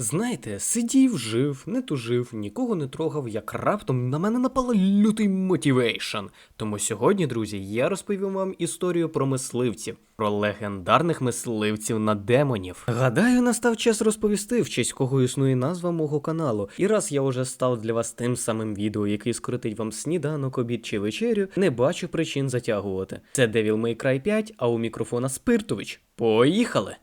Знаєте, сидів, жив, не тужив, нікого не трогав, як раптом на мене напала лютий мотивейшн. Тому сьогодні, друзі, я розповім вам історію про мисливців, про легендарних мисливців на демонів. Гадаю, настав час розповісти, в честь кого існує назва мого каналу. І раз я вже став для вас тим самим відео, який скоротить вам сніданок, обід чи вечерю, не бачу причин затягувати. Це Devil May Cry 5, а у мікрофона Спиртович. Поїхали!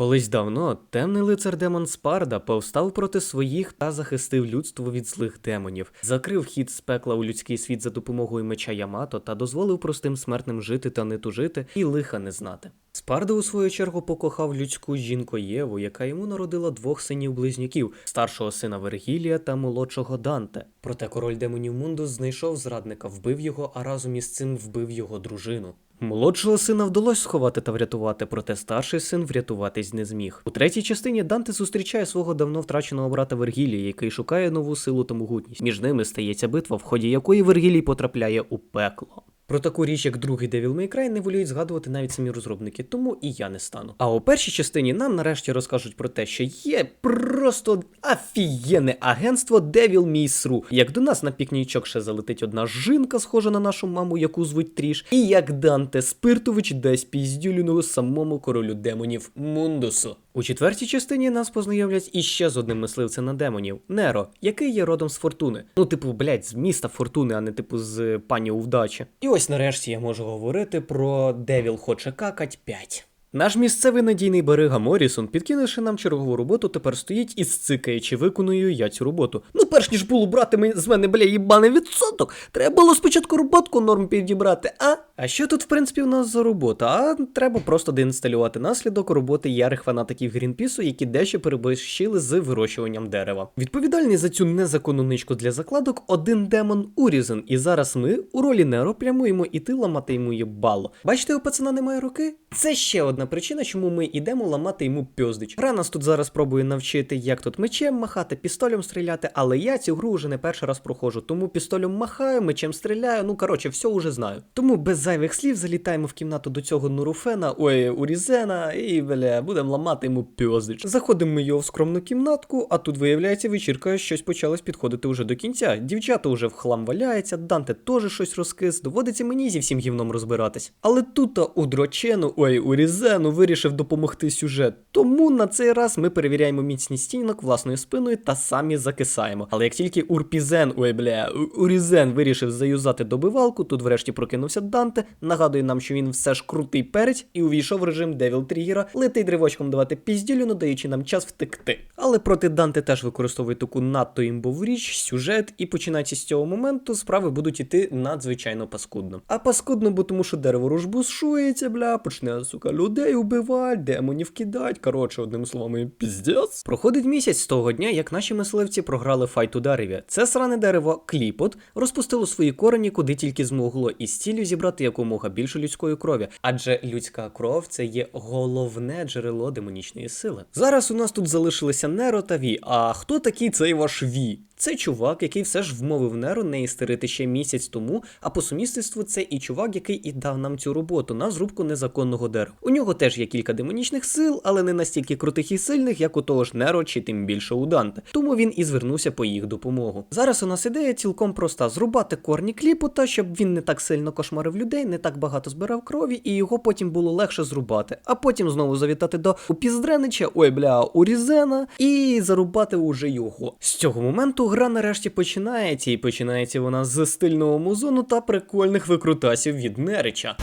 Колись давно темний лицар демон Спарда повстав проти своїх та захистив людство від злих демонів, закрив хід з пекла у людський світ за допомогою меча Ямато та дозволив простим смертним жити та не тужити і лиха не знати. Спарда у свою чергу покохав людську жінку Єву, яка йому народила двох синів-близнюків старшого сина Вергілія та молодшого Данте. Проте король демонів Мундус знайшов зрадника, вбив його, а разом із цим вбив його дружину. Молодшого сина вдалося сховати та врятувати, проте старший син врятуватись не зміг. У третій частині Данте зустрічає свого давно втраченого брата Вергілія, який шукає нову силу та могутність. Між ними стається битва, в ході якої Вергілій потрапляє у пекло. Про таку річ, як другий Devil May Cry, не воліють згадувати навіть самі розробники, тому і я не стану. А у першій частині нам нарешті розкажуть про те, що є просто офігенне агентство Devil May Sru. Як до нас на пікнічок ще залетить одна жінка, схожа на нашу маму, яку звуть Тріш, і як Данте Спиртович дасть піздюліну самому королю демонів Мундусу. У четвертій частині нас познайомлять іще з одним мисливцем на демонів Неро, який є родом з Фортуни. Ну, типу, блять, з міста Фортуни, а не типу з пані Увдачі. І ось нарешті я можу говорити про Девіл Хоче Какать 5. Наш місцевий надійний берега Морісон, підкинувши нам чергову роботу, тепер стоїть і цикаючи, виконую я цю роботу. Ну, перш ніж було брати з мене, бля, їбаний відсоток, треба було спочатку роботку норм підібрати, а? А що тут, в принципі, у нас за робота? А треба просто деінсталювати наслідок роботи ярих фанатиків Грінпісу, які дещо переборщили з вирощуванням дерева. Відповідальний за цю незаконну ничку для закладок один демон Урізен, і зараз ми у ролі Неро прямуємо іти ламати йому їбало. Бачите, у пацана немає руки? Це ще одна причина, чому ми йдемо ламати йому пьоздич. Гра нас тут зараз пробує навчити, як тут мечем махати, пістолем стріляти, але я цю гру вже не перший раз проходжу, тому пістолем махаю, мечем стріляю, ну коротше, все уже знаю. Тому без зайвих слів залітаємо в кімнату до цього Нуруфена, ой, Урізена, і бля, будемо ламати йому пьоздич. Заходимо ми його в скромну кімнатку, а тут виявляється вечірка, щось почалось підходити уже до кінця. Дівчата уже в хлам валяється, Данте теж щось розкис, доводиться мені зі всім гівном розбиратись. Але тут у дрочену, ой, у Різену вирішив допомогти сюжет. Тому на цей раз ми перевіряємо міцність стінок власною спиною та самі закисаємо. Але як тільки Урпізен, ой бля, Урізен вирішив заюзати добивалку, тут врешті прокинувся Данте, нагадує нам, що він все ж крутий перець і увійшов в режим Девіл Трігера, летить ривочком давати пізділю, надаючи нам час втекти. Але проти Данте теж використовує таку надто імбову річ, сюжет, і починаючи з цього моменту, справи будуть іти надзвичайно паскудно. А паскудно, бо тому що дерево розбушується, бля, почне, сука, людей убивать, демонів кидать. Коротше, одним словом, піздець. Проходить місяць з того дня, як наші мисливці програли файт у дереві. Це сране дерево кліпот розпустило свої корені куди тільки змогло, і з ціллю зібрати якомога більше людської крові. Адже людська кров це є головне джерело демонічної сили. Зараз у нас тут залишилися Неро та Ві. А хто такий цей ваш Ві? Це чувак, який все ж вмовив Неро не істерити ще місяць тому, а по сумісництву це і чувак, який і дав нам цю роботу на зрубку незаконного дерева. У нього теж є кілька демонічних сил, але не настільки крутих і сильних, як у того ж Неро, чи тим більше у Данте. Тому він і звернувся по їх допомогу. Зараз у нас ідея цілком проста: зрубати корні кліпота, щоб він не так сильно кошмарив людей, не так багато збирав крові, і його потім було легше зрубати. А потім знову завітати до Упіздренича, ой бля, Урізена, і зарубати уже його. З цього моменту гра нарешті починається, і починається вона з стильного музону та прикольних викрутасів від Нерича.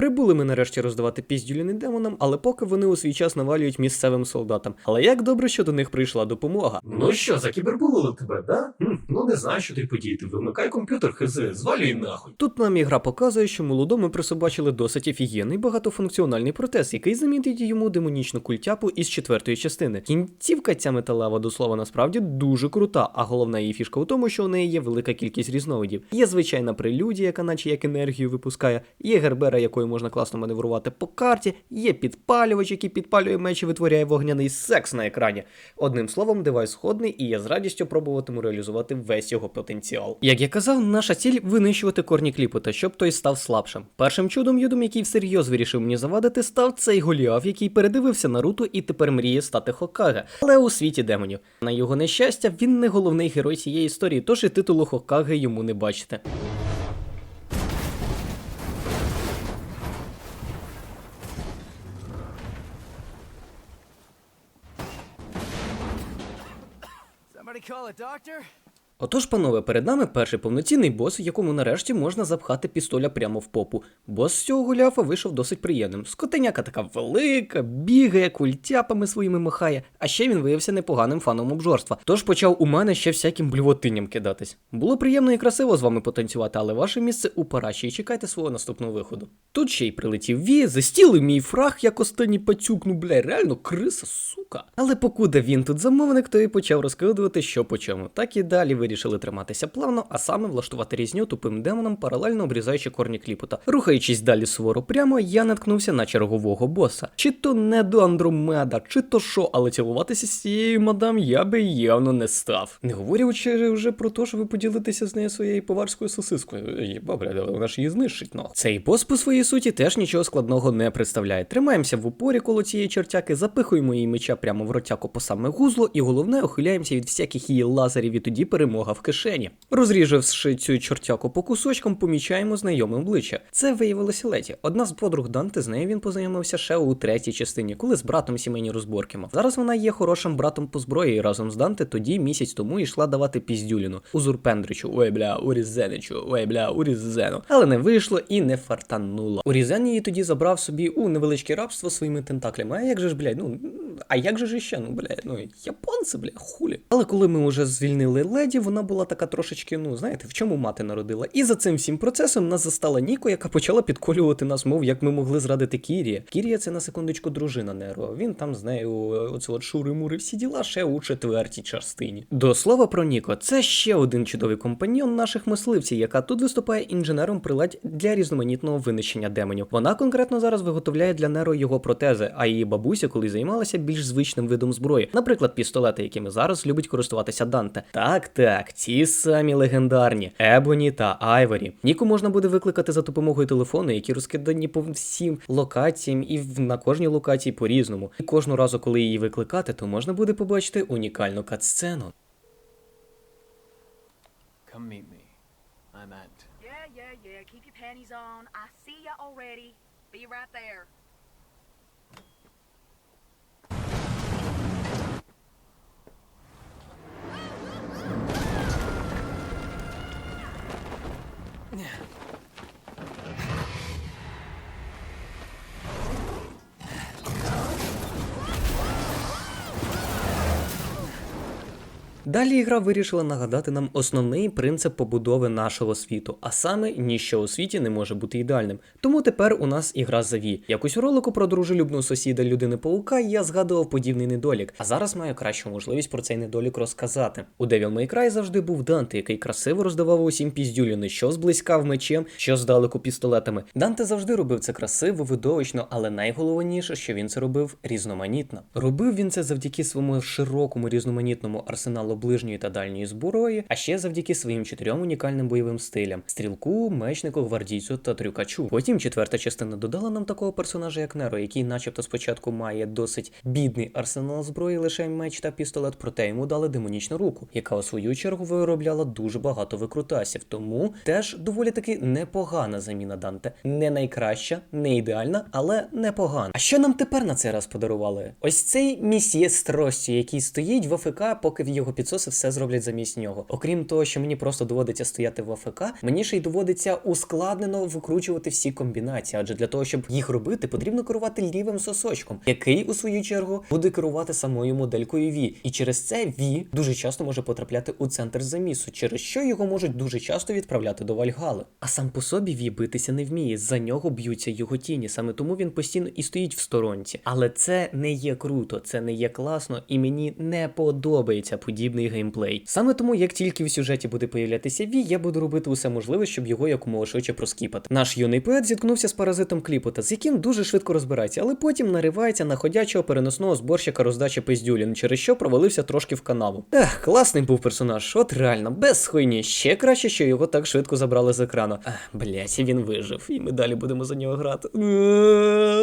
Прибули ми нарешті роздавати піздюліни демонам, але поки вони у свій час навалюють місцевим солдатам. Але як добре, що до них прийшла допомога. Ну що, закібербулили тебе, да? Хм, ну не знаю, що ти подіяти. Вимикай комп'ютер, хизи, звалюй нахуй. Тут нам ігра показує, що молодому присобачили досить офігенний багатофункціональний протез, який замітить йому демонічну культяпу із четвертої частини. Кінцівка ця металева до слова насправді дуже крута, а головна її фішка у тому, що у неї є велика кількість різновидів. Є звичайна прелюдія, яка наче як енергію випускає, є гербера, якою можна класно маневрувати по карті, є підпалювач, який підпалює меч і витворяє вогняний секс на екрані. Одним словом, девайс сходний, і я з радістю пробуватиму реалізувати весь його потенціал. Як я казав, наша ціль винищувати корні кліпота, щоб той став слабшим. Першим чудом юдом, який всерйоз вирішив мені завадити, став цей Голіаф, який передивився Наруто і тепер мріє стати Хокаге, але у світі демонів. На його нещастя, він не головний герой цієї історії, тож і титулу Хокаге йому не бачите. it, Doctor. Отож, панове, перед нами перший повноцінний бос, якому нарешті можна запхати пістоля прямо в попу. Бос з цього гуляфа вийшов досить приємним. Скотеняка така велика, бігає, культяпами своїми махає, а ще він виявився непоганим фаном обжорства. Тож почав у мене ще всяким блювотинням кидатись. Було приємно і красиво з вами потанцювати, але ваше місце у параші і чекайте свого наступного виходу. Тут ще й прилетів ві, застіли мій фраг, як останній пацюк, ну бля, реально криса, сука. Але покуда він тут замовник, то і почав розкидувати, що по чому. Так і далі вирішили триматися плавно, а саме влаштувати різню тупим демонам, паралельно обрізаючи корні кліпота. Рухаючись далі суворо прямо, я наткнувся на чергового боса. Чи то не до Андромеда, чи то що, але цілуватися з цією мадам я би явно не став. Не говорячи вже про те, що ви поділитеся з нею своєю поварською сосискою. Єба, бля, вона ж її знищить, ну. Цей бос по своїй суті теж нічого складного не представляє. Тримаємося в упорі коло цієї чертяки, запихуємо її меча прямо в ротяку по саме гузло, і головне, ухиляємося від всяких її лазерів, і тоді перемога в кишені. Розріжавши цю чортяку по кусочкам, помічаємо знайоме обличчя. Це виявилося Леті. Одна з подруг Данте, з нею він познайомився ще у третій частині, коли з братом сімейні розборки мав. Зараз вона є хорошим братом по зброї, і разом з Данте тоді місяць тому йшла давати піздюліну. Узурпендричу, ой бля, урізеничу, ой бля, урізену. Але не вийшло і не фартануло. Урізен її тоді забрав собі у невеличке рабство своїми тентаклями. А як же ж, блядь, ну а як же ж іще? Ну, блядь, ну японці, бля, хулі. Але коли ми вже звільнили леді, вона була така трошечки, ну знаєте, в чому мати народила. І за цим всім процесом нас застала Ніко, яка почала підколювати нас, мов як ми могли зрадити Кірія. Кірія це на секундочку дружина Неро. Він там з нею е, оце от шури-мури всі діла ще у четвертій частині. До слова про Ніко, це ще один чудовий компаньйон наших мисливців, яка тут виступає інженером приладь для різноманітного винищення демонів. Вона конкретно зараз виготовляє для Неро його протези, а її бабуся колись займалася більш звичним видом зброї, наприклад, пістолети, якими зараз любить користуватися Данте. Так, так, ті самі легендарні Ебоні та Айворі. Ніку можна буде викликати за допомогою телефону, які розкидані по всім локаціям, і на кожній локації по-різному. І кожного разу, коли її викликати, то можна буде побачити унікальну катсцену. Come meet me. I'm at. Yeah, yeah, yeah. Keep your panties on. I see ya already. Be right there. Далі ігра вирішила нагадати нам основний принцип побудови нашого світу, а саме ніщо у світі не може бути ідеальним. Тому тепер у нас ігра за Ві. Якось у ролику про дружелюбного сусіда людини паука я згадував подібний недолік, а зараз маю кращу можливість про цей недолік розказати. У Devil May Cry завжди був Данте, який красиво роздавав усім піздюліни, що зблизька в мечем, що здалеку пістолетами. Данте завжди робив це красиво, видовищно, але найголовніше, що він це робив різноманітно. Робив він це завдяки своєму широкому різноманітному арсеналу ближньої та дальньої зброї, а ще завдяки своїм чотирьом унікальним бойовим стилям: стрілку, мечнику, гвардійцю та трюкачу. Потім четверта частина додала нам такого персонажа, як Неро, який, начебто, спочатку має досить бідний арсенал зброї, лише меч та пістолет, проте йому дали демонічну руку, яка у свою чергу виробляла дуже багато викрутасів. Тому теж доволі таки непогана заміна Данте. Не найкраща, не ідеальна, але непогана. А що нам тепер на цей раз подарували? Ось цей місьє з який стоїть в АФК, поки в його підсоси все зроблять замість нього. Окрім того, що мені просто доводиться стояти в АФК, мені ще й доводиться ускладнено викручувати всі комбінації, адже для того, щоб їх робити, потрібно керувати лівим сосочком, який у свою чергу буде керувати самою моделькою V. І через це V дуже часто може потрапляти у центр замісу, через що його можуть дуже часто відправляти до Вальгали. А сам по собі V битися не вміє. За нього б'ються його тіні. Саме тому він постійно і стоїть в сторонці. Але це не є круто, це не є класно, і мені не подобається подібний геймплей. Саме тому, як тільки в сюжеті буде появлятися V, я буду робити усе можливе, щоб його якомога швидше проскіпати. Наш юний поет зіткнувся з паразитом кліпота, з яким дуже швидко розбирається, але потім наривається на ходячого переносного зборщика роздачі пиздюлін, через що провалився трошки в канаву. Ех, класний був персонаж, от реально, без хуйні. Ще краще, що його так швидко забрали з екрану. Блять, він вижив, і ми далі будемо за нього грати.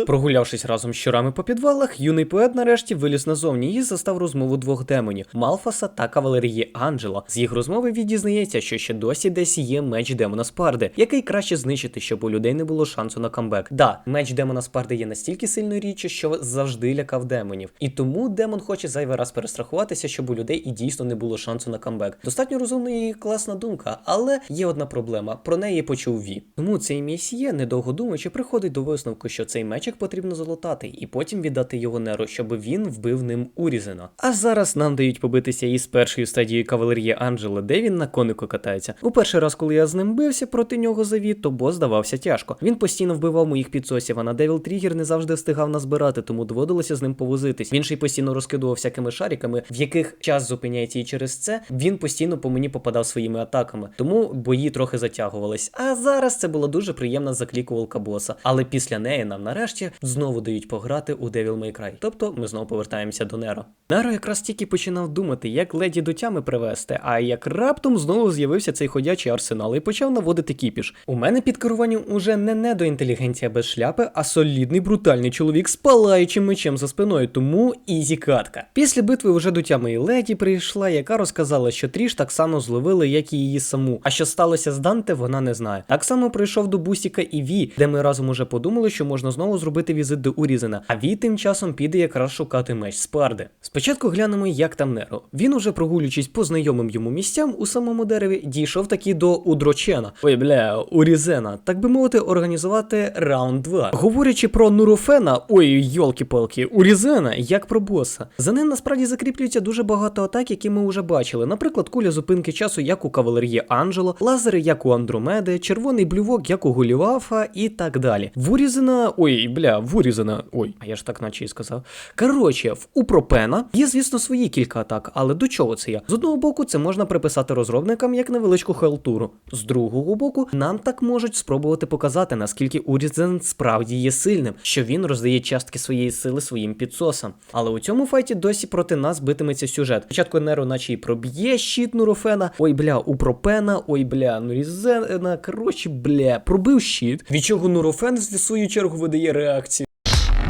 Прогулявшись разом з щурами по підвалах, юний поет нарешті виліз назовні і застав розмову двох демонів Малфаса та кавалерії Анджела. З їх розмови він дізнається, що ще досі десь є меч демона Спарди, який краще знищити, щоб у людей не було шансу на камбек. Да, меч демона Спарди є настільки сильною річчю, що завжди лякав демонів. І тому демон хоче зайвий раз перестрахуватися, щоб у людей і дійсно не було шансу на камбек. Достатньо розумна і класна думка, але є одна проблема: про неї почув Ві. Тому цей місьє, недовго думаючи, приходить до висновку, що цей мечик потрібно залатати, і потім віддати його Неру, щоб він вбив ним Урізена. А зараз нам дають побитися із першою стадією кавалерії Анджела, де він на конику катається. У перший раз, коли я з ним бився проти нього за Ві, то бос здавався тяжко. Він постійно вбивав моїх підсосів, а на Девіл Трігер не завжди встигав назбирати, тому доводилося з ним повозитись. Він ще й постійно розкидував всякими шариками, в яких час зупиняється, і через це він постійно по мені попадав своїми атаками. Тому бої трохи затягувались. А зараз це була дуже приємна заклікувалка боса. Але після неї нам нарешті знову дають пограти у Devil May Cry. Тобто ми знову повертаємося до Неро. Неро якраз тільки починав думати, як леді до тями привести, а як раптом знову з'явився цей ходячий арсенал і почав наводити кіпіш. У мене під керуванням уже не недоінтелігенція без шляпи, а солідний брутальний чоловік з палаючим мечем за спиною, тому ізі катка. Після битви вже до тями і леді прийшла, яка розказала, що Тріш так само зловили, як і її саму. А що сталося з Данте, вона не знає. Так само прийшов до Бусіка і Ві, де ми разом уже подумали, що можна знову зробити візит до Урізена. А Ві тим часом піде якраз шукати меч Спарди. Спочатку глянемо, як там Неро. Він уже прогулюючись по знайомим йому місцям у самому дереві, дійшов таки до Удрочена. Ой, бля, Урізена, так би мовити, організувати раунд 2. Говорячи про Нурофена, ой, йолки-палки, Урізена, як про боса. За ним насправді закріплюється дуже багато атак, які ми вже бачили. Наприклад, куля зупинки часу, як у кавалерії Анджело, лазери, як у Андромеди, червоний блювок, як у Голівафа і так далі. В Урізена, ой, бля, в Урізена, ой, а я ж так наче і сказав. Коротше, в Упропена є, звісно, свої кілька атак, але до це я? З одного боку, це можна приписати розробникам як невеличку хелтуру. З другого боку, нам так можуть спробувати показати, наскільки Урізен справді є сильним, що він роздає частки своєї сили своїм підсосам. Але у цьому файті досі проти нас битиметься сюжет. Спочатку Неро, наче й проб'є щит Нурофена, ой бля, Упропена, ой бля, Нурізена, коротше, бля, пробив щит, від чого Нурофен в свою чергу видає реакцію.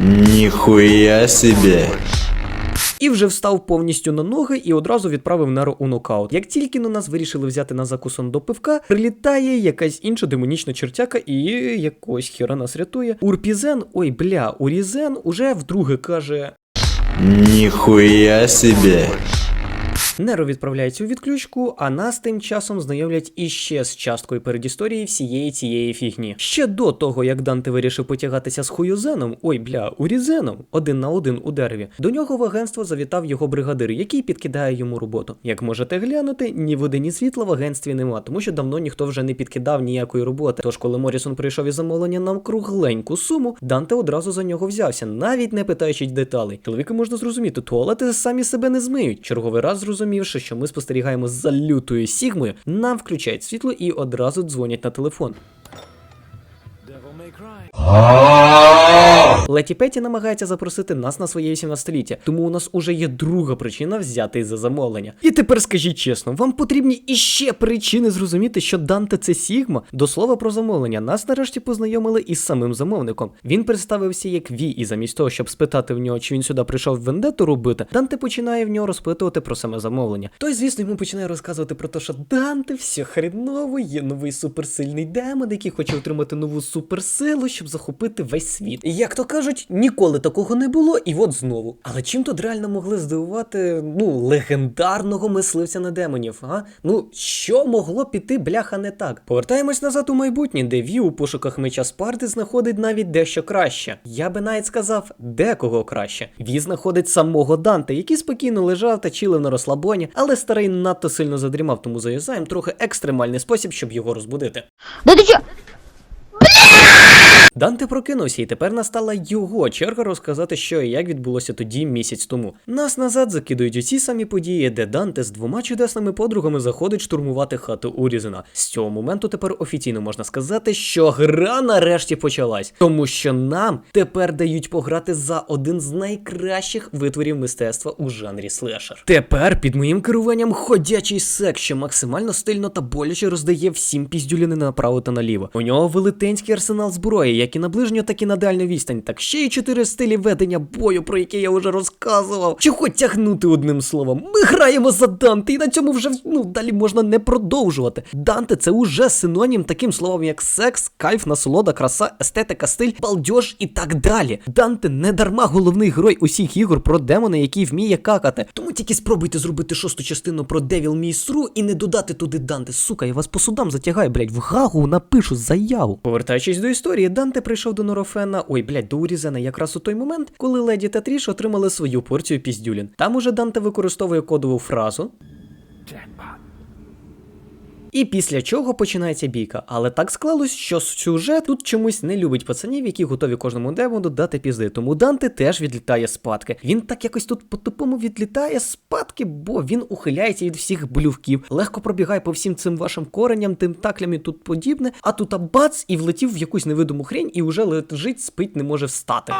Нихуя себе. І вже встав повністю на ноги і одразу відправив Неро у нокаут. Як тільки на нас вирішили взяти на закусон до пивка, прилітає якась інша демонічна чертяка і якось хіра нас рятує. Урпізен, ой бля, Урізен уже вдруге каже: Ніхуя себе. Неро відправляється у відключку, а нас тим часом знайомлять іще з часткою передісторії всієї цієї фігні. Ще до того, як Данте вирішив потягатися з хуюзеном, ой бля, урізеном, один на один у дереві, до нього в агентство завітав його бригадир, який підкидає йому роботу. Як можете глянути, ні води, ні світла в агентстві нема, тому що давно ніхто вже не підкидав ніякої роботи. Тож, коли Морісон прийшов із замовлення на кругленьку суму, Данте одразу за нього взявся, навіть не питаючи деталей. Чоловіка можна зрозуміти, туалети самі себе не змиють. Черговий раз зрозумівши, що ми спостерігаємо за лютою сігмою, нам включають світло і одразу дзвонять на телефон. Леті Петі намагається запросити нас на своє 18-ліття, тому у нас уже є друга причина взяти за замовлення. І тепер скажіть чесно, вам потрібні іще причини зрозуміти, що Данте це Сігма? До слова про замовлення, нас нарешті познайомили із самим замовником. Він представився як Ві, і замість того, щоб спитати в нього, чи він сюди прийшов вендету робити, Данте починає в нього розпитувати про саме замовлення. Той, звісно, йому починає розказувати про те, що Данте все хреново, є новий суперсильний демон, який хоче отримати нову суперсилу, щоб захопити весь світ. І як то кажуть, ніколи такого не було, і от знову. Але чим тут реально могли здивувати ну легендарного мисливця на демонів? А? Ну що могло піти бляха не так? Повертаємось назад у майбутнє, де Ві у пошуках меча Спарти знаходить навіть дещо краще. Я би навіть сказав, декого краще. Ві знаходить самого Данте, який спокійно лежав та чилив на розслабоні, але старий надто сильно задрімав, тому заюзаєм трохи екстремальний спосіб, щоб його розбудити. Да ты чё? Данте прокинувся, і тепер настала його черга розказати, що і як відбулося тоді місяць тому. Нас назад закидують у ці самі події, де Данте з двома чудесними подругами заходить штурмувати хату Урізена. З цього моменту тепер офіційно можна сказати, що гра нарешті почалась, тому що нам тепер дають пограти за один з найкращих витворів мистецтва у жанрі слешер. Тепер під моїм керуванням ходячий сек, що максимально стильно та боляче роздає всім піздюліни направо та наліво. У нього велетенський арсенал зброї, як і на ближню, так і на дальню відстань, так ще й чотири стилі ведення бою, про які я вже розказував. Чого тягнути одним словом? Ми граємо за Данте, і на цьому вже ну далі можна не продовжувати. Данте це уже синонім таким словом, як секс, кайф, насолода, краса, естетика, стиль, балдеж і так далі. Данте не дарма головний герой усіх ігор про демона, який вміє какати. Тому тільки спробуйте зробити шосту частину про Девіл Місру і не додати туди Данте. Сука, я вас по судам затягаю, блядь, в гагу напишу заяву. Повертаючись до історії, Данте прийшов до Норофена, ой, блядь, до урізана якраз у той момент, коли леді та Тріш отримали свою порцію піздюлін. Там уже Данте використовує кодову фразу. І після чого починається бійка. Але так склалось, що сюжет тут чомусь не любить пацанів, які готові кожному демону дати пізди. Тому Данте теж відлітає спадки. Він так якось тут по-тупому відлітає спадки, бо він ухиляється від всіх блювків, легко пробігає по всім цим вашим коренням, тентаклям і тут подібне. А тут а бац і влетів в якусь невидиму хрень і вже лежить, спить, не може встати.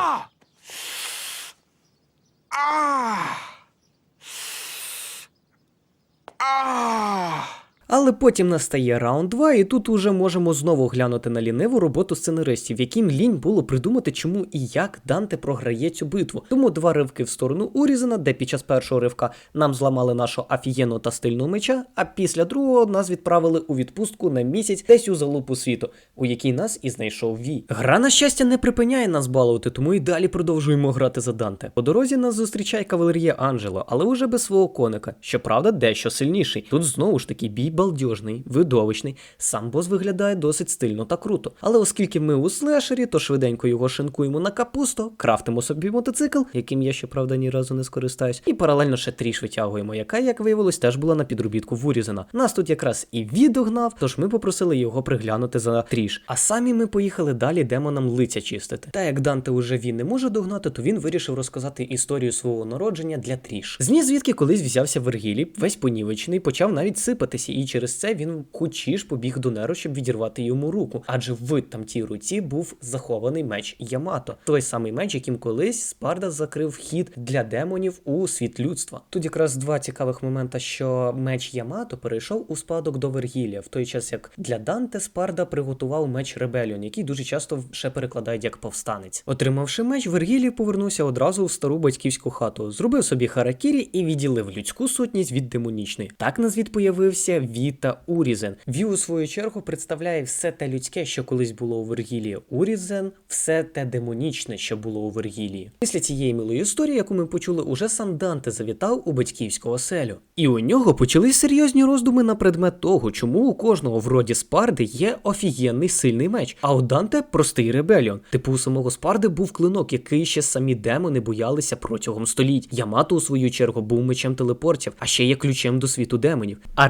Але потім настає раунд 2, і тут уже можемо знову глянути на ліниву роботу сценаристів, яким лінь було придумати, чому і як Данте програє цю битву. Тому два ривки в сторону Урізена, де під час першого ривка нам зламали нашого афієнного та стильного меча, а після другого нас відправили у відпустку на місяць десь у залупу світу, у якій нас і знайшов Ві. Гра, на щастя, не припиняє нас балувати, тому і далі продовжуємо грати за Данте. По дорозі нас зустрічає кавалерія Анджело, але уже без свого коника. Щоправда, дещо сильніший. Тут знову ж таки бій балдежний, видовищний. Сам бос виглядає досить стильно та круто. Але оскільки ми у слешері, то швиденько його шинкуємо на капусту, крафтимо собі мотоцикл, яким я щоправда ні разу не скористаюсь, і паралельно ще тріш витягуємо, яка, як виявилось, теж була на підробітку в Нас тут якраз і відогнав, тож ми попросили його приглянути за тріш. А самі ми поїхали далі демонам лиця чистити. Та як Данте уже він не може догнати, то він вирішив розказати історію свого народження для тріш. Зні звідки колись взявся Вергілій, весь понівечений, почав навіть сипатися, і через це він кучіш побіг до Неру, щоб відірвати йому руку. Адже в там тій руці був захований меч Ямато, той самий меч, яким колись Спарда закрив хід для демонів у світ людства. Тут якраз два цікавих момента, що меч Ямато перейшов у спадок до Вергілія, в той час як для Данте Спарда приготував меч Ребеліон, який дуже часто ще перекладають як повстанець. Отримавши меч, Вергілій повернувся одразу в стару батьківську хату, зробив собі харакірі і відділив людську сутність від демонічної. Так на звіт появився Ві та Урізен. Ві, у свою чергу, представляє все те людське, що колись було у Вергілії. Урізен все те демонічне, що було у Вергілії. Після цієї милої історії, яку ми почули, уже сам Данте завітав у батьківську оселю. І у нього почались серйозні роздуми на предмет того, чому у кожного в роді Спарди є офігенний сильний меч, а у Данте простий ребеліон. Типу у самого Спарди був клинок, який ще самі демони боялися протягом століть. Ямато, у свою чергу, був мечем телепортів, а ще є ключем до світу демонів. А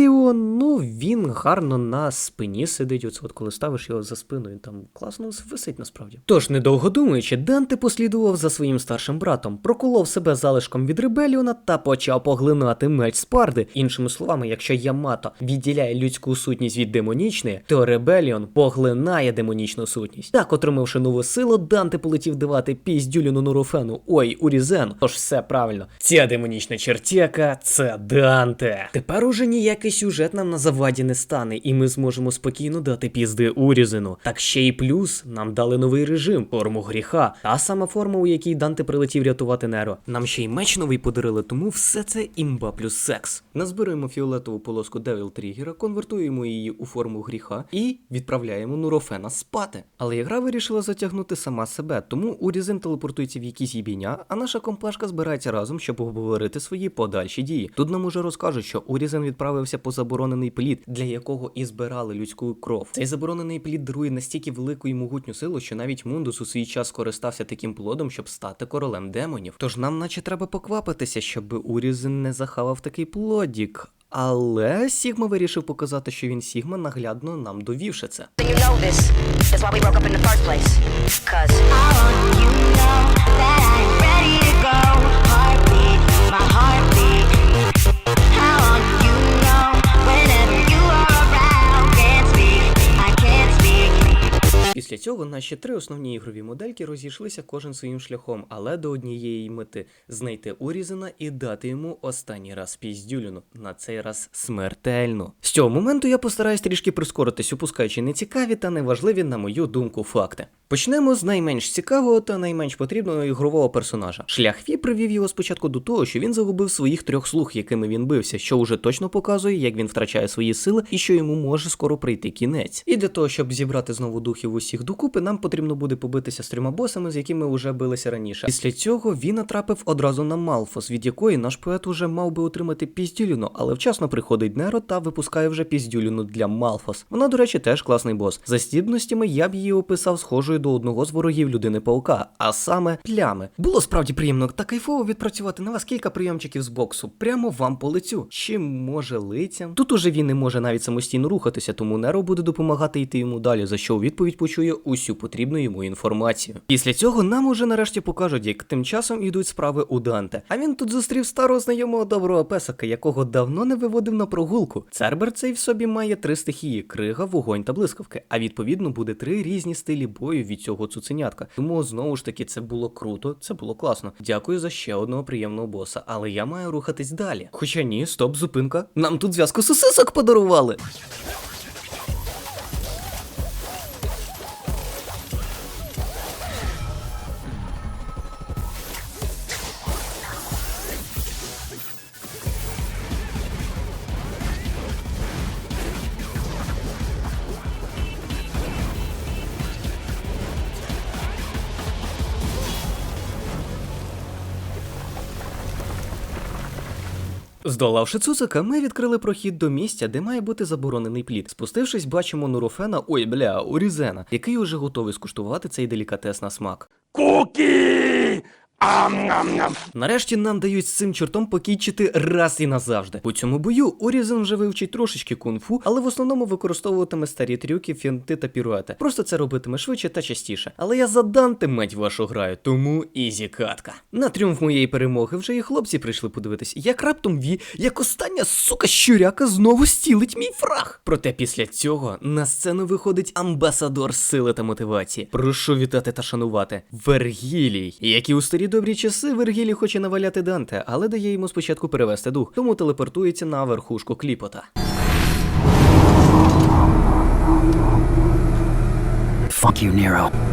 Ребеліон, ну він гарно на спині сидить. Оце от коли ставиш його за спиною, там класно висить насправді. Тож, недовго думаючи, Данте послідував за своїм старшим братом, проколов себе залишком від Ребеліона та почав поглинати меч Спарди. Іншими словами, якщо Ямато відділяє людську сутність від демонічної, то Ребеліон поглинає демонічну сутність. Так, отримавши нову силу, Данте полетів давати піздюліну Нурофену, ой, Урізену. Тож все правильно. Ця демонічна чертяка це Данте. Тепер уже ніякий ніякий сюжет нам на заваді не стане, і ми зможемо спокійно дати пізди Урізену. Так ще й плюс нам дали новий режим, форму гріха. Та сама форма, у якій Данте прилетів рятувати Неро. Нам ще й меч новий подарили, тому все це імба плюс секс. Назбираємо фіолетову полоску Девіл Трігера, конвертуємо її у форму гріха і відправляємо Нурофена спати. Але ігра вирішила затягнути сама себе, тому Урізен телепортується в якісь їбіння, а наша компашка збирається разом, щоб обговорити свої подальші дії. Тут нам уже розкажуть, що Урізен відправився по заборонений плід, для якого і збирали людську кров. Цей заборонений плід дарує настільки велику і могутню силу, що навіть Мундус у свій час скористався таким плодом, щоб стати королем демонів. Тож нам, наче, треба поквапитися, щоб Урізен не захавав такий плодік. Але Сігма вирішив показати, що він Сігма наглядно нам довівши це. Then you know Після цього наші три основні ігрові модельки розійшлися кожен своїм шляхом, але до однієї мети знайти Урізена і дати йому останній раз піздюліну, на цей раз смертельно. З цього моменту я постараюсь трішки прискоритись, опускаючи нецікаві та неважливі, на мою думку, факти. Почнемо з найменш цікавого та найменш потрібного ігрового персонажа. Шлях Фі привів його спочатку до того, що він загубив своїх трьох слуг, якими він бився, що уже точно показує, як він втрачає свої сили і що йому може скоро прийти кінець. І для того, щоб зібрати знову духів усіх докупи, нам потрібно буде побитися з трьома босами, з якими вже билися раніше. Після цього він натрапив одразу на Малфос, від якої наш поет уже мав би отримати піздюліну, але вчасно приходить Неро та випускає вже піздюліну для Малфос. Вона, до речі, теж класний бос. За здібностями я б її описав схожою до одного з ворогів людини паука, а саме плями. Було справді приємно та кайфово відпрацювати на вас кілька прийомчиків з боксу, прямо вам по лицю. Чи може лицям? Тут уже він не може навіть самостійно рухатися, тому Неро буде допомагати йти йому далі, за що у відповідь почує усю потрібну йому інформацію. Після цього нам уже нарешті покажуть, як тим часом ідуть справи у Данте. А він тут зустрів старого знайомого доброго песика, якого давно не виводив на прогулку. Цербер цей в собі має три стихії: крига, вогонь та блискавки. А відповідно буде три різні стилі бою від цього цуценятка. Тому знову ж таки це було круто, це було класно. Дякую за ще одного приємного боса, але я маю рухатись далі. Хоча ні, стоп, зупинка. Нам тут зв'язку сосисок подарували. Здолавши цуцика, ми відкрили прохід до місця, де має бути заборонений плід. Спустившись, бачимо Нурофена, ой бля, Урізена, який уже готовий скуштувати цей делікатес на смак. Cookie! Ам-ням-ням! Нарешті нам дають з цим чортом покінчити раз і назавжди. У цьому бою Урізен вже вивчить трошечки кунг-фу, але в основному використовуватиме старі трюки, фінти та піруети. Просто це робитиме швидше та частіше. Але я за Данте мать вашу граю, тому ізі катка. На тріумф моєї перемоги вже і хлопці прийшли подивитись, як раптом ві, як остання сука щуряка знову стілить мій фраг. Проте після цього на сцену виходить амбасадор сили та мотивації. Прошу вітати та шанувати Вергілій. Як і у старі добрі часи, Вергілі хоче наваляти Данте, але дає йому спочатку перевести дух, тому телепортується на верхушку кліпота. Fuck you, Nero.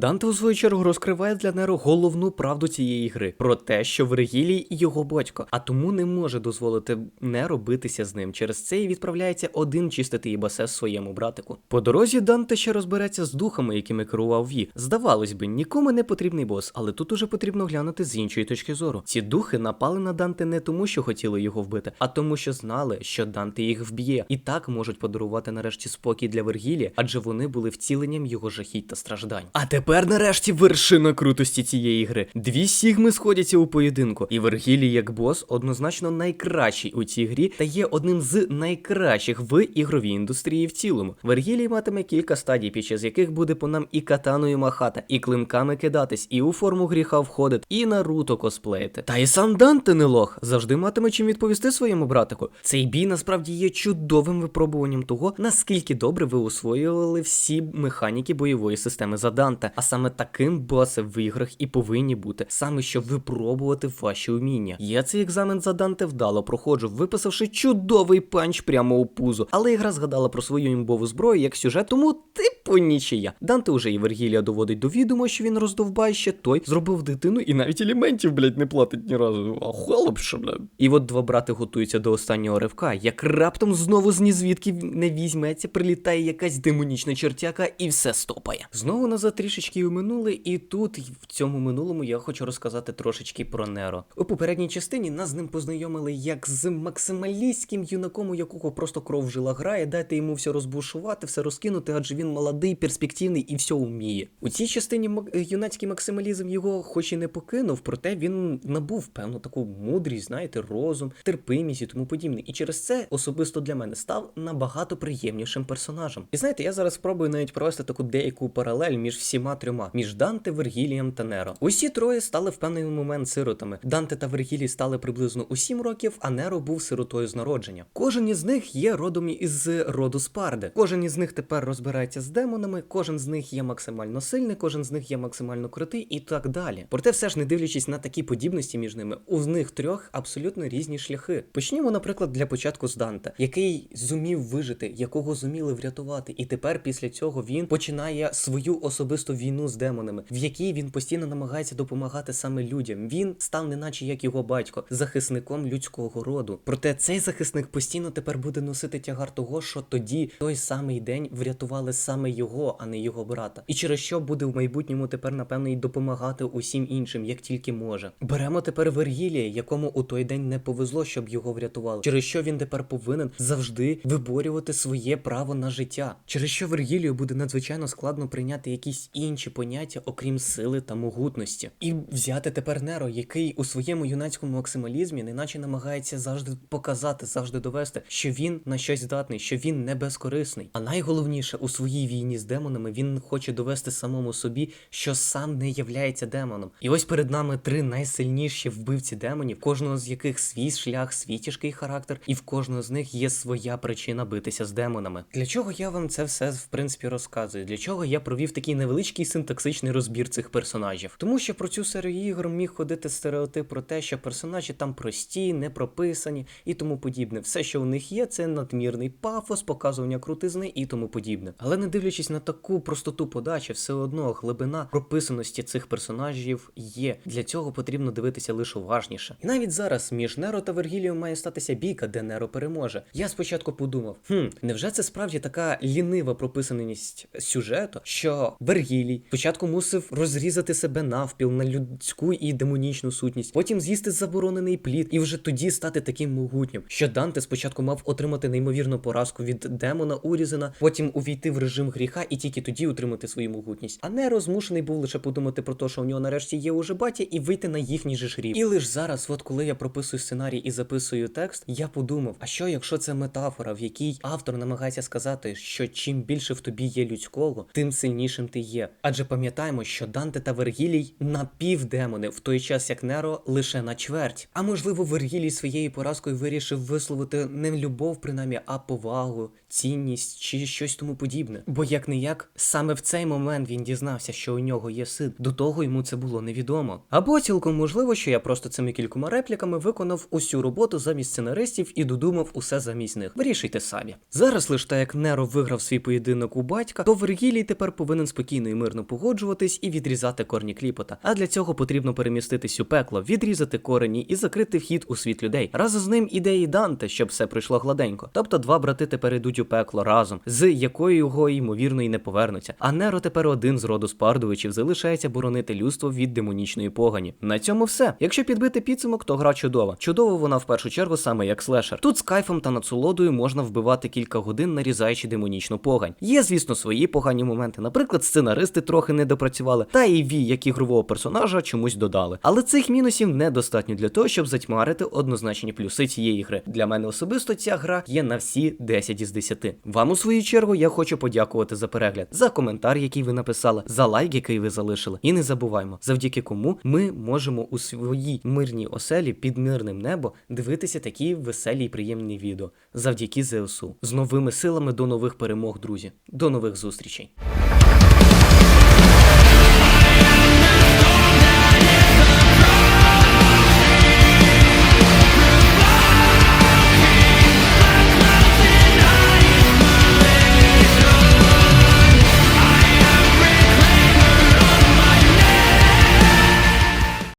Данте у свою чергу розкриває для Неро головну правду цієї гри про те, що Вергілій його батько, а тому не може дозволити Неро битися з ним. Через це і відправляється один чистити Ібасе своєму братику. По дорозі Данте ще розбереться з духами, якими керував Ві. Здавалось би, нікому не потрібний бос, але тут уже потрібно глянути з іншої точки зору. Ці духи напали на Данте не тому, що хотіли його вбити, а тому, що знали, що Данте їх вб'є, і так можуть подарувати нарешті спокій для Вергілія, адже вони були вціленням його жахіть та страждань. А тепер нарешті вершина крутості цієї гри. Дві сігми сходяться у поєдинку, і Вергілій як бос однозначно найкращий у цій грі та є одним з найкращих в ігровій індустрії в цілому. Вергілій матиме кілька стадій, під час яких буде по нам і катаною махати, і клинками кидатись, і у форму гріха входить, і Наруто косплеїти. Та й сам Данте не лох завжди матиме чим відповісти своєму братику. Цей бій насправді є чудовим випробуванням того, наскільки добре ви усвоювали всі механіки бойової системи за Данте. А саме таким боси в іграх і повинні бути, саме щоб випробувати ваші уміння. Я цей екзамен за Данте вдало проходжу, виписавши чудовий панч прямо у пузо. Але ігра згадала про свою імбову зброю як сюжет, тому типу нічия. Данте уже і Вергілія доводить до відома, що він роздовбайще, той зробив дитину і навіть елементів, блядь, не платить ні разу. А холопше, блядь. І от два брати готуються до останнього ривка, як раптом знову з нізвідки не візьметься, прилітає якась демонічна чертяка і все стопає. Знову назад трішечки у минуле, і тут в цьому минулому я хочу розказати трошечки про Неро. У попередній частині нас з ним познайомили як з максималістським юнаком, у якого просто кров жила грає, дайте йому все розбушувати, все розкинути, адже він молодий, перспективний і все вміє. У цій частині юнацький максималізм його хоч і не покинув, проте він набув певну таку мудрість, знаєте, розум, терпимість і тому подібне. І через це особисто для мене став набагато приємнішим персонажем. І знаєте, я зараз спробую навіть провести таку деяку паралель між всіма трьома: між Данте, Вергілієм та Неро. Усі троє стали в певний момент сиротами. Данте та Вергілій стали приблизно у 7 років, а Неро був сиротою з народження. Кожен із них є родом із роду Спарди. Кожен із них тепер розбирається з демонами, кожен з них є максимально сильний, кожен з них є максимально крутий і так далі. Проте, все ж не дивлячись на такі подібності між ними, у них трьох абсолютно різні шляхи. Почнімо, наприклад, для початку з Данте, який зумів вижити, якого зуміли врятувати, і тепер після цього він починає свою особисту війну з демонами, в якій він постійно намагається допомагати саме людям. Він став, неначе як його батько, захисником людського роду. Проте цей захисник постійно тепер буде носити тягар того, що тоді той самий день врятували саме його, а не його брата. І через що буде в майбутньому тепер, напевно, і допомагати усім іншим, як тільки може. Беремо тепер Вергілія, якому у той день не повезло, щоб його врятували. Через що він тепер повинен завжди виборювати своє право на життя. Через що Вергілію буде надзвичайно складно прийняти якісь інші поняття, окрім сили та могутності. І взяти тепер Неро, який у своєму юнацькому максималізмі неначе намагається завжди показати, завжди довести, що він на щось здатний, що він не безкорисний. А найголовніше у своїй війні з демонами він хоче довести самому собі, що сам не являється демоном. І ось перед нами три найсильніші вбивці демонів, кожного з яких свій шлях, свій тяжкий характер, і в кожного з них є своя причина битися з демонами. Для чого я вам це все в принципі розказую? Для чого я провів такий невеличкий синтаксичний розбір цих персонажів? Тому що про цю серію ігор міг ходити стереотип про те, що персонажі там прості, не прописані і тому подібне. Все, що у них є, це надмірний пафос, показування крутизни і тому подібне. Але не дивлячись на таку простоту подачі, все одно глибина прописаності цих персонажів є. Для цього потрібно дивитися лише уважніше. І навіть зараз між Неро та Вергілієм має статися бійка, де Неро переможе. Я спочатку подумав: хм, невже це справді така лінива прописаність сюжету, що Вергілій спочатку мусив розрізати себе навпіл на людську і демонічну сутність, потім з'їсти заборонений плід і вже тоді стати таким могутнім, що Данте спочатку мав отримати неймовірну поразку від демона Урізена, потім увійти в режим гріха і тільки тоді отримати свою могутність. А Неро змушений був лише подумати про те, що у нього нарешті є уже батя, і вийти на їхній же рівень. І лише зараз, от коли я прописую сценарій і записую текст, я подумав: а що якщо це метафора, в якій автор намагається сказати, що чим більше в тобі є людського, тим сильнішим ти є. Адже пам'ятаємо, що Данте та Вергілій напівдемони, в той час як Неро лише на чверть. А можливо, Вергілій своєю поразкою вирішив висловити не любов, принаймні, а повагу, цінність чи щось тому подібне. Бо як не як, саме в цей момент він дізнався, що у нього є син. До того йому це було невідомо. Або цілком можливо, що я просто цими кількома репліками виконав усю роботу замість сценаристів і додумав усе замість них. Вирішуйте самі. Зараз лише так як Неро виграв свій поєдинок у батька, то Вергілій тепер повинен спокійно і мирно погоджуватись і відрізати корні кліпота. А для цього потрібно переміститись у пекло, відрізати корені і закрити вхід у світ людей. Разом з ним іде і Данте, щоб все пройшло гладенько. Тобто два брати тепер йдуть у пекло разом, з якою його ймовірно і не повернуться. А Неро тепер один з роду спардовичів залишається боронити людство від демонічної погані. На цьому все. Якщо підбити підсумок, то гра чудова. Чудова вона в першу чергу саме як слешер. Тут з кайфом та насолодою можна вбивати кілька годин, нарізаючи демонічну погань. Є, звісно, свої погані моменти. Наприклад, сценаристи трохи не допрацювали, та і ві, як ігрового персонажа чомусь додали. Але цих мінусів недостатньо для того, щоб затьмарити однозначні плюси цієї гри. Для мене особисто ця гра є на всі 10 із 10. Вам у свою чергу я хочу подякувати за перегляд, за коментар, який ви написали, за лайк, який ви залишили. І не забуваймо, завдяки кому ми можемо у своїй мирній оселі під мирним небо дивитися такі веселі і приємні відео завдяки ЗСУ. З новими силами до нових перемог, друзі. До нових зустрічей.